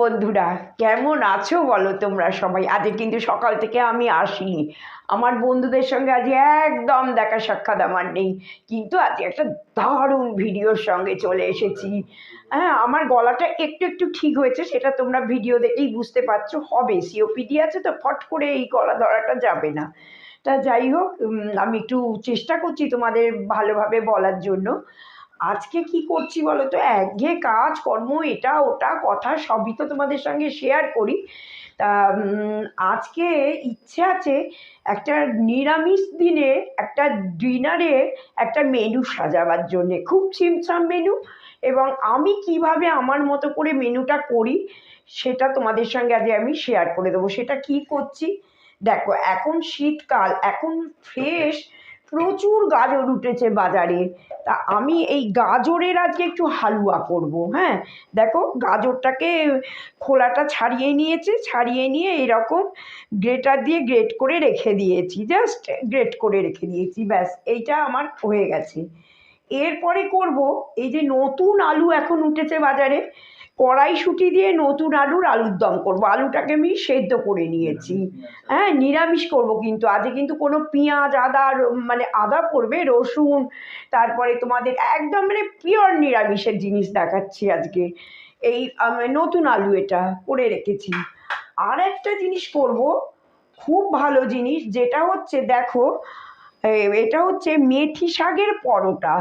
বন্ধুরা, কেমন আছো বলো তোমরা সবাই? আজকে কিন্তু সকাল থেকে আমি আসিনি। আমার বন্ধুদের সঙ্গে আজ একদম দেখা সাক্ষাৎ আমার নেই। কিন্তু আজ একটা দারুণ ভিডিওর সঙ্গে চলে এসেছি। হ্যাঁ আমার গলাটা একটু একটু ঠিক হয়েছে, সেটা তোমরা ভিডিও দেখেই বুঝতে পারছ। হবে সিওপিডি আছে তো ফট করে এই গলা ধরাটা যাবে না। তা যাই হোক আমি একটু চেষ্টা করছি তোমাদের ভালোভাবে বলার জন্য। আজকে কি করছি বলো তো একঘেয়ে কাজ, কর্ম, এটা, ওটা, কথা সবই তো তোমাদের সঙ্গে শেয়ার করি। তা আজকে ইচ্ছে আছে একটা নিরামিষ দিনে একটা ডিনারের একটা মেনু সাজাবার জন্যে। খুব ছিমছাম মেনু এবং আমি কীভাবে আমার মতো করে মেনুটা করি সেটা তোমাদের সঙ্গে আজ আমি শেয়ার করে দেবো। সেটা কি করছি? দেখো, এখন শীতকাল, এখন ফ্রেশ প্রচুর গাজর উঠেছে বাজারে। তা আমি এই গাজরের আজকে একটু হালুয়া করব হ্যাঁ? দেখো, গাজরটাকে খোলাটা ছাড়িয়ে নিয়েছি, ছাড়িয়ে নিয়ে এরকম গ্রেটার দিয়ে গ্রেট করে রেখে দিয়েছি, জাস্ট গ্রেট করে রেখে দিয়েছি, ব্যাস, এইটা আমার হয়ে গেছে। এরপরে করব, এই যে নতুন আলু এখন উঠেছে বাজারে কড়াইশুঁটি দিয়ে নতুন আলুর আলুর দম করব। আলুটাকে আমি সেদ্ধ করে নিয়েছি। হ্যাঁ নিরামিষ করব কিন্তু। আজকে কিন্তু কোনো পেঁয়াজ, আদা মানে আদা পড়বে, রসুন, তারপরে তোমাদের একদম মানে পিওর নিরামিষের জিনিস দেখাচ্ছি আজকে। এই নতুন আলু এটা করে রেখেছি। আর একটা জিনিস করব, খুব ভালো জিনিস, যেটা হচ্ছে দেখো এটা হচ্ছে মেথি শাকের পরোটা।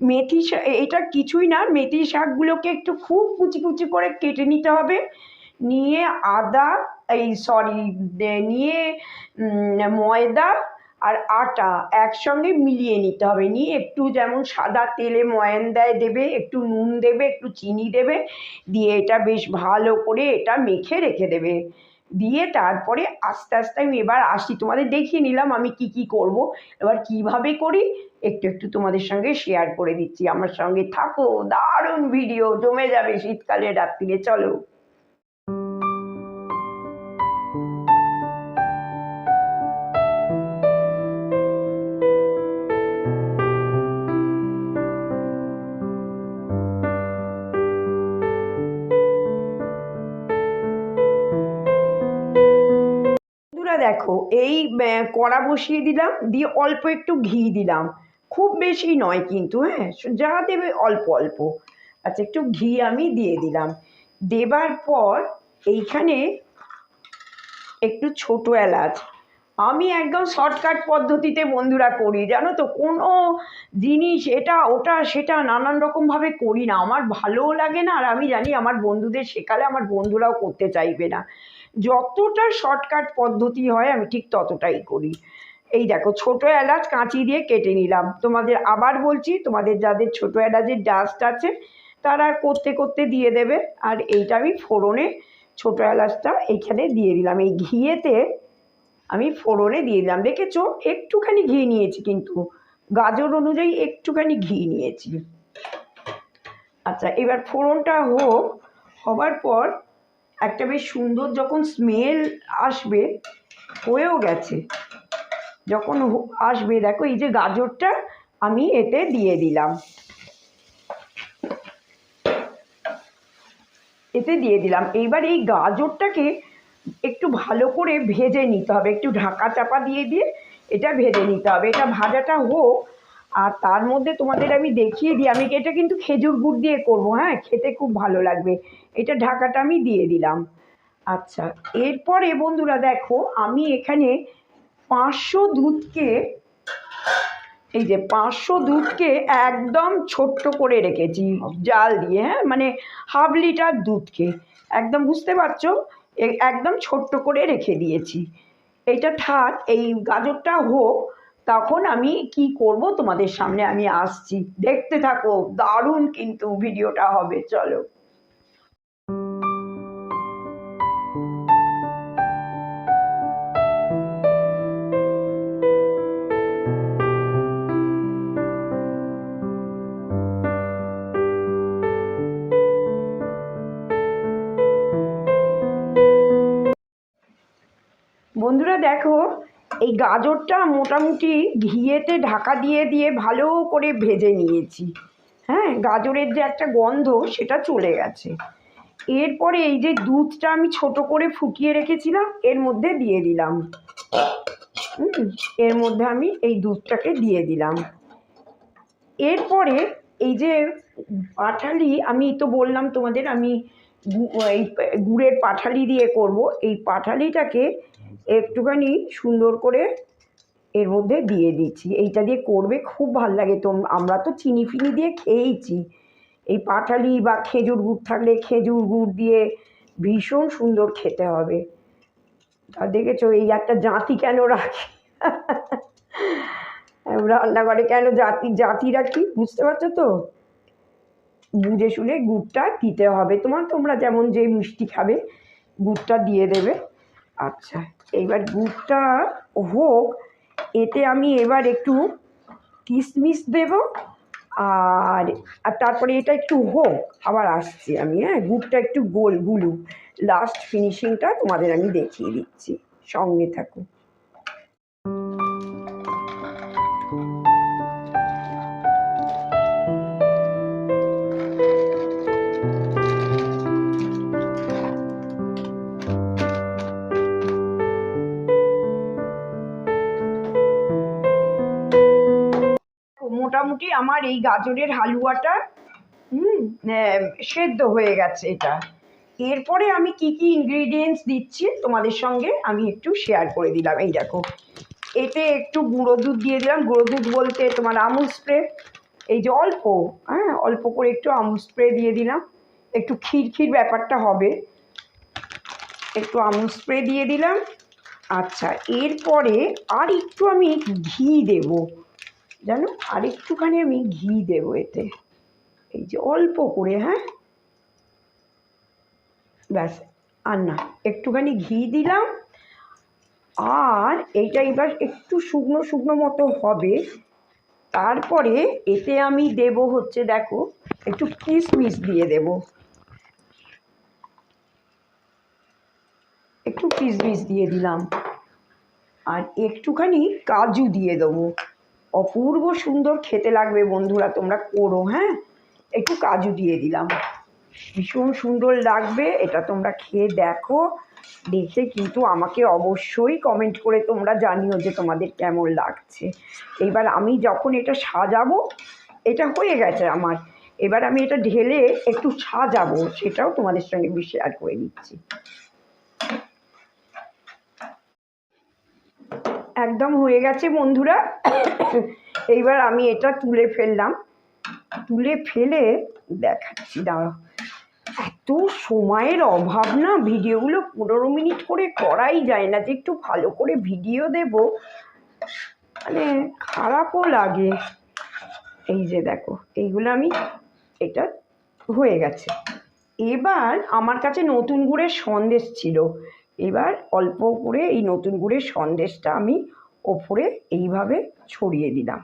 মেথি এটা কিছুই না, মেথি শাকগুলোকে একটু খুব কুচি কুচি করে কেটে নিতে হবে। নিয়ে আদা, এই সরি নিয়ে ময়দা আর আটা একসঙ্গে মিলিয়ে নিতে হবে। নিয়ে একটু যেমন সাদা তেলে ময়ান দেয় দেবে, একটু নুন দেবে, একটু চিনি দেবে, দিয়ে এটা বেশ ভালো করে এটা মেখে রেখে দেবে। দিয়ে তারপরে আস্তে আস্তে আমি এবার আসি। তোমাদের দেখিয়ে নিলাম আমি কি কি করব। এবার কীভাবে করি? একটু একটু তোমাদের সঙ্গে শেয়ার করে দিচ্ছি। আমার সঙ্গে থাকো। দারুণ ভিডিও জমে যাবে শীতকালে, রাত্রিরে। চলো। দেখো, এই কড়া বসিয়ে দিলাম, দিয়ে অল্প একটু ঘি দিলাম। খুব বেশি নয় কিন্তু হ্যাঁ যা দেবে অল্প অল্প। আচ্ছা একটু ঘি আমি দিয়ে দিলাম। দেবার পর এইখানে একটু ছোট এলাচ। আমি একদম শর্টকাট পদ্ধতিতে বন্ধুরা করি, জানো তো? কোনো জিনিস, এটা, ওটা, সেটা নানান রকমভাবে করি না। আমার ভালোও লাগে না, আর আমি জানি আমার বন্ধুদের শেখালে আমার বন্ধুরাও করতে চাইবে না। যতটা শর্টকাট পদ্ধতি হয়, আমি ঠিক ততটাই করি। এই দেখো, ছোট এলাচ কাঁচি দিয়ে কেটে নিলাম। তোমাদের আবার বলছি, তোমাদের যাদের ছোট এলাচের ডাস্ট আছে, তারা করতে করতে দিয়ে দেবে। আর এইটা আমি ফোড়নে ছোট এলাচটা এইখানে দিয়ে দিলাম। এই ঘিয়েতে আমি ফোড়নে দিয়ে দিলাম। দেখেছ? একটুখানি ঘি নিয়েছি কিন্তু। গাজর অনুযায়ী একটুখানি ঘি নিয়েছি। আচ্ছা এবার ফোড়নটা হোক, হবার পর একটা বেশ সুন্দর যখন স্মেল আসবে, হয়েও গেছে। যখন আসবে, দেখো এই যে গাজরটা আমি এতে দিয়ে দিলাম। এতে দিয়ে দিলাম। এইবার এই গাজরটাকে একটু ভালো করে ভেজে নিতে হবে। একটু ঢাকা চাপা দিয়ে দিয়ে এটা ভেজে নিতে হবে। এটা ভাজাটা হোক আর তার মধ্যে তোমাদের আমি দেখিয়ে দিই। আমি এটা কিন্তু খেজুর গুড় দিয়ে করব হ্যাঁ? খেতে খুব ভালো লাগবে। এটা ঢাকাটা আমি দিয়ে দিলাম। আচ্ছা এরপরে বন্ধুরা দেখো, আমি এখানে পাঁচশো দুধকে, এই যে পাঁচশো দুধকে একদম ছোট্ট করে রেখেছি, জাল দিয়ে হ্যাঁ? মানে হাফ লিটার দুধকে। একদম, বুঝতে পারছ? একদম ছোট্ট করে রেখে দিয়েছি। এইটা থাক, এই গাজরটা হোক তখন আমি কি করব তোমাদের সামনে আমি আসছি। দেখতে থাকো, দারুণ কিন্তু ভিডিওটা হবে, চলো। বন্ধুরা দেখো এই গাজরটা মোটামুটি ঘিয়েতে ঢাকা দিয়ে দিয়ে ভালো করে ভেজে নিয়েছি। হ্যাঁ গাজরের যে একটা গন্ধ সেটা চলে গেছে। এরপরে এই যে দুধটা আমি ছোট করে ফুটিয়ে রেখেছিলাম, এর মধ্যে দিয়ে দিলাম। এর মধ্যে আমি এই দুধটাকে দিয়ে দিলাম। এরপরে এই যে পাঠালি, আমি তো বললাম তোমাদের আমি এই গুড়ের পাঠালি দিয়ে করব। এই পাঠালিটাকে একটুখানি সুন্দর করে এর মধ্যে দিয়ে দিচ্ছি। এইটা দিয়ে করবে খুব ভালো লাগে তো আমরা তো চিনি ফিনি দিয়ে খেয়েইছি। এই পাটালি বা খেজুর গুড় থাকলে খেজুর গুড় দিয়ে ভীষণ সুন্দর খেতে হবে। তা দেখেছ, এই একটা জাতি কেন রাখি? রান্নাঘরে কেন জাতি জাতি রাখি? বুঝতে পারছ তো? বুঝে শুনে গুড়টা দিতে হবে। তোমার, তোমরা যেমন যে মিষ্টি খাবে, গুড়টা দিয়ে দেবে। আচ্ছা। এইবার হোক, এতে আমি এবার একটু কিশমিশ দেব, আর আর তারপরে এটা একটু হোক, আবার আসছি আমি হ্যাঁ গুড়টা একটু গোল গুলু লাস্ট ফিনিশিংটা তোমাদের আমি দেখিয়ে দিচ্ছি, সঙ্গে থাকো। মোটামুটি আমার এই গাজরের হালুয়াটা, হুম সেদ্ধ হয়ে গেছে এটা। এরপরে আমি কি কি ইনগ্রিডিয়েন্টস দিচ্ছি তোমাদের সঙ্গে আমি একটু শেয়ার করে দিলাম। এই দেখো, এতে একটু গুঁড়ো দুধ দিয়ে দিলাম। গুঁড়ো দুধ বলতে তোমার আমুল স্প্রে এই যে অল্প হ্যাঁ অল্প করে একটু আমুল স্প্রে দিয়ে দিলাম। একটু ক্ষীর ব্যাপারটা হবে। একটু আমুল স্প্রে দিয়ে দিলাম। আচ্ছা এরপরে আর একটু আমি ঘি দেবো। জানো? আর একটুখানি আমি ঘি দেবো এতে। এই যে অল্প করে হ্যাঁ? ব্যাস, আর না, একটুখানি ঘি দিলাম। আর এইটা এবার একটু শুকনো শুকনো মতো হবে। তারপরে এতে আমি দেব হচ্ছে, দেখো, একটু কিশমিশ দিয়ে দেব। একটু কিশমিশ দিয়ে দিলাম। আর একটুখানি কাজু দিয়ে দেবো। অপূর্ব সুন্দর খেতে লাগবে বন্ধুরা, তোমরা করো হ্যাঁ? একটু কাজু দিয়ে দিলাম। ভীষণ সুন্দর লাগবে, এটা তোমরা খেয়ে দেখো। দেখে কিন্তু আমাকে অবশ্যই কমেন্ট করে তোমরা জানিও যে তোমাদের কেমন লাগছে। এবার আমি যখন এটা সাজাবো, এটা হয়ে গেছে আমার। এবার আমি এটা ঢেলে একটু সাজাবো, সেটাও তোমাদের সঙ্গে শেয়ার করে দিচ্ছি। একদম হয়ে গেছে বন্ধুরা। এইবার আমি এটা তুলে ফেললাম। তুলে ফেলে দেখাচ্ছি, দাঁড়াও। এত সময়ের অভাব না? ভিডিওগুলো পনেরো মিনিট করে করাই যায় না। যে একটু ভালো করে ভিডিও দেব মানে খারাপও লাগে। এই যে দেখো, এইগুলো আমি, এটা হয়ে গেছে। এবার আমার কাছে নতুন গুড়ের সন্দেশ ছিল। এবার অল্প করে এই নতুন গুড়ের সন্দেশটা আমি ওপরে এইভাবে ছড়িয়ে দিলাম।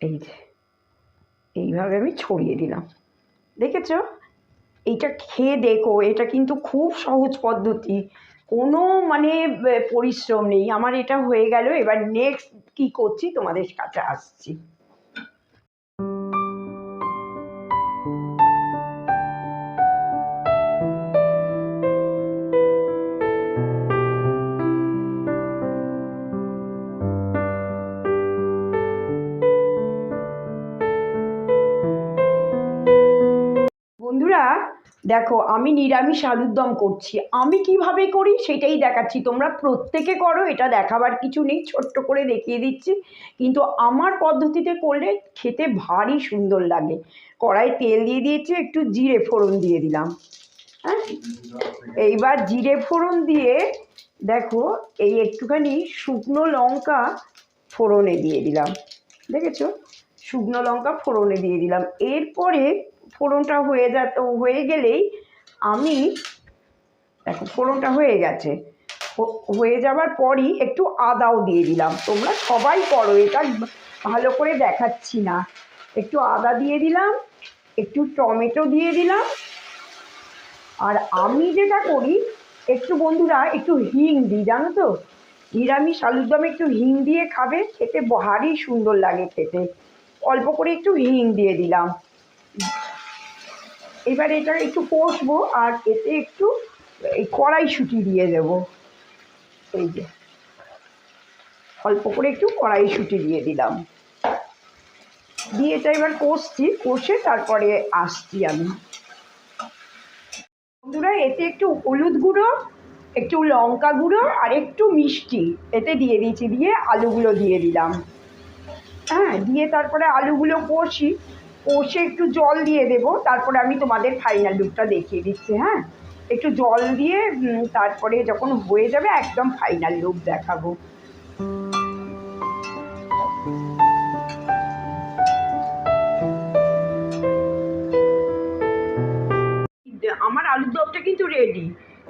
এই যে, এইভাবে আমি ছড়িয়ে দিলাম। দেখেছ? এইটা খেয়ে দেখো, এটা কিন্তু খুব সহজ পদ্ধতি। কোনো মানে পরিশ্রম নেই। আমার এটা হয়ে গেল, এবার নেক্সট কি করছি? তোমাদের কাছে আসছি। দেখো, আমি নিরামিষ আলুর দম করছি। আমি কীভাবে করি সেটাই দেখাচ্ছি। তোমরা প্রত্যেকে করো, এটা দেখাবার কিছু নেই, ছোট্ট করে দেখিয়ে দিচ্ছি। কিন্তু আমার পদ্ধতিতে করলে খেতে ভারী সুন্দর লাগে। কড়াই তেল দিয়ে দিয়েছি, একটু জিরে ফোড়ন দিয়ে দিলাম। হ্যাঁ? এইবার জিরে ফোড়ন দিয়ে দেখো, এই একটুখানি শুকনো লঙ্কা ফোড়নে দিয়ে দিলাম। দেখেছ? শুকনো লঙ্কা ফোড়নে দিয়ে দিলাম। এরপরে ফোড়নটা হয়ে যা হয়ে গেলেই আমি, দেখো ফোড়নটা হয়ে গেছে। হয়ে যাওয়ার পরই একটু আদাও দিয়ে দিলাম। তোমরা সবাই করো, এটা ভালো করে দেখাচ্ছি না। একটু আদা দিয়ে দিলাম, একটু টমেটো দিয়ে দিলাম। আর আমি যেটা করি, একটু বন্ধুরা, একটু হিং দিই, জানো তো? নিরামিষ আলুর দমে একটু হিং দিয়ে খাবে, খেতে ভারী সুন্দর লাগে খেতে। অল্প করে একটু হিং দিয়ে দিলাম। এবার এটা একটু কষবো আর এতে একটু এই কড়াইশুঁটি দিয়ে দেবো। এই যে। অল্প করে একটু কড়াইশুঁটি দিয়ে দিলাম। দিয়ে এটা এবার কষছি, কষে তারপরে আসছি আমি। বন্ধুরা, এতে একটু হলুদ গুঁড়ো, একটু লঙ্কা গুঁড়ো আর একটু মিষ্টি এতে দিয়ে দিয়েছি, দিয়ে আলুগুলো দিয়ে দিলাম। হ্যাঁ দিয়ে তারপরে আলুগুলো কষি। কষে একটু জল দিয়ে দেব, তারপরে আমি তোমাদের ফাইনাল লুকটা দেখিয়ে দিচ্ছি হ্যাঁ? একটু জল দিয়ে তারপরে যখন হয়ে যাবে একদম ফাইনাল লুক দেখাবো। আমার আলুর দমটা কিন্তু রেডি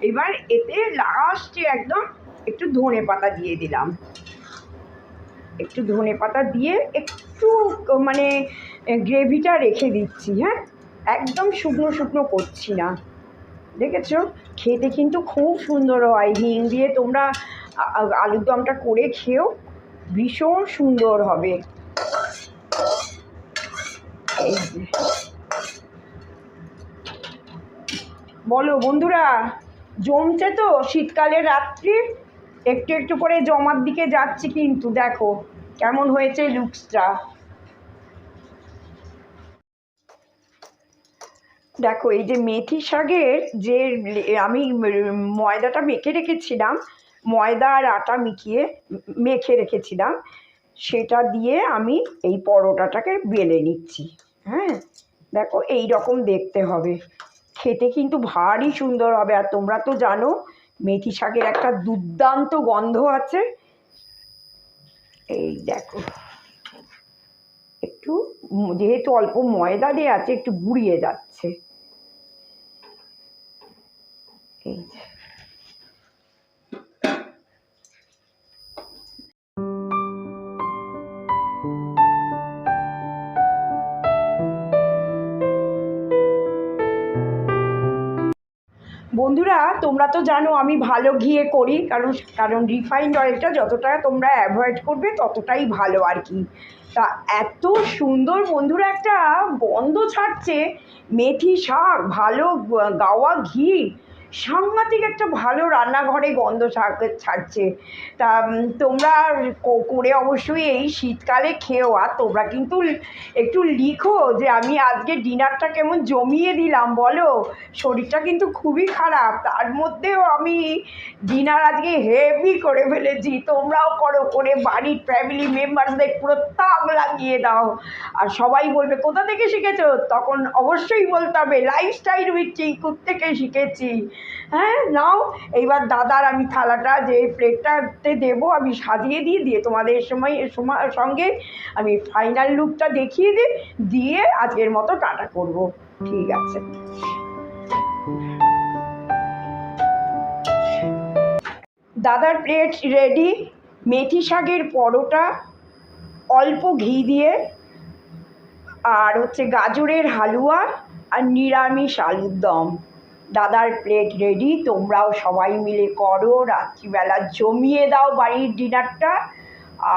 এবার এতে লাস্টে একদম একটু ধনে পাতা দিয়ে দিলাম। একটু ধনে পাতা দিয়ে একটু মানে গ্রেভিটা রেখে দিচ্ছি হ্যাঁ? একদম শুকনো শুকনো করছি না। দেখেছ? খেতে কিন্তু খুব সুন্দর হয়। হিং দিয়ে তোমরা আলুর দমটা করে খেও। ভীষণ সুন্দর হবে। বলো বন্ধুরা, জমছে তো শীতকালের রাত্রি। একটু একটু করে জমার দিকে যাচ্ছি কিন্তু, দেখো কেমন হয়েছে লুকসটা। দেখো, এই যে মেথি শাকের যে আমি ময়দাটা মেখে রেখেছিলাম, ময়দা আর আটা মিখিয়ে মেখে রেখেছিলাম, সেটা দিয়ে আমি এই পরোটাটাকে বেলে নিচ্ছি। হ্যাঁ দেখো, এই রকম দেখতে হবে। খেতে কিন্তু ভারী সুন্দর হবে। আর তোমরা তো জানো, মেথি শাকের একটা দুর্দান্ত গন্ধ আছে। এই দেখো, একটু, যেহেতু অল্প ময়দা দিয়ে আছে, একটু গুড়িয়ে যাচ্ছে। এই বন্ধুরা, তোমরা তো জানো আমি ভালো ঘিয়ে করি, কারণ কারণ রিফাইন্ড অয়েলটা যতটা তোমরা অ্যাভয়েড করবে ততটাই ভালো আর কি। তা এত সুন্দর বন্ধুরা, একটা গন্ধ ছাড়ছে। মেথি শাক, ভালো গাওয়া ঘি সাংঘাতিক একটা ভালো রান্নাঘরে গন্ধ ছাড়- ছাড়ছে। তা তোমরা করে অবশ্যই এই শীতকালে খেও। আর তোমরা কিন্তু একটু লিখো যে আমি আজকে ডিনারটা কেমন জমিয়ে দিলাম, বলো? শরীরটা কিন্তু খুবই খারাপ। তার মধ্যেও আমি ডিনার আজকে হেভি করে ফেলেছি। তোমরাও করো, করে বাড়ির ফ্যামিলি মেম্বারসদের পুরো তাক লাগিয়ে দাও। আর সবাই বলবে, কোথা থেকে শিখেছো? তখন অবশ্যই বলতে হবে লাইফস্টাইল উইথ চিঙ্কুর থেকে শিখেছি। হ্যাঁ নাও। এইবার দাদার আমি থালাটা, যে প্লেটটাতে দেবো, আমি সাজিয়ে দিয়ে দিয়ে তোমাদের সময় সময় সঙ্গে আমি ফাইনাল লুকটা দেখিয়ে দিই, দিয়ে আজকের মতো টাটা করব। ঠিক আছে। দাদার প্লেট রেডি মেথি শাকের পরোটা, অল্প ঘি দিয়ে, আর হচ্ছে গাজরের হালুয়া, আর নিরামিষ আলুর দম। দাদার প্লেট রেডি তোমরাও সবাই মিলে করো, রাত্রিবেলা জমিয়ে দাও বাড়ির ডিনারটা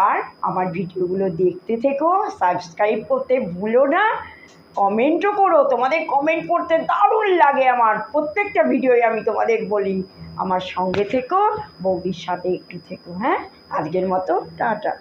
আর আমার ভিডিওগুলো দেখতে থেকো সাবস্ক্রাইব করতে ভুলো না। কমেন্টও করো, তোমাদের কমেন্ট পড়তে দারুণ লাগে আমার। প্রত্যেকটা ভিডিওই আমি তোমাদের বলি, আমার সঙ্গে থেকো, বৌদির সাথে একটু থেকো হ্যাঁ? আজকের মতো, টাটা।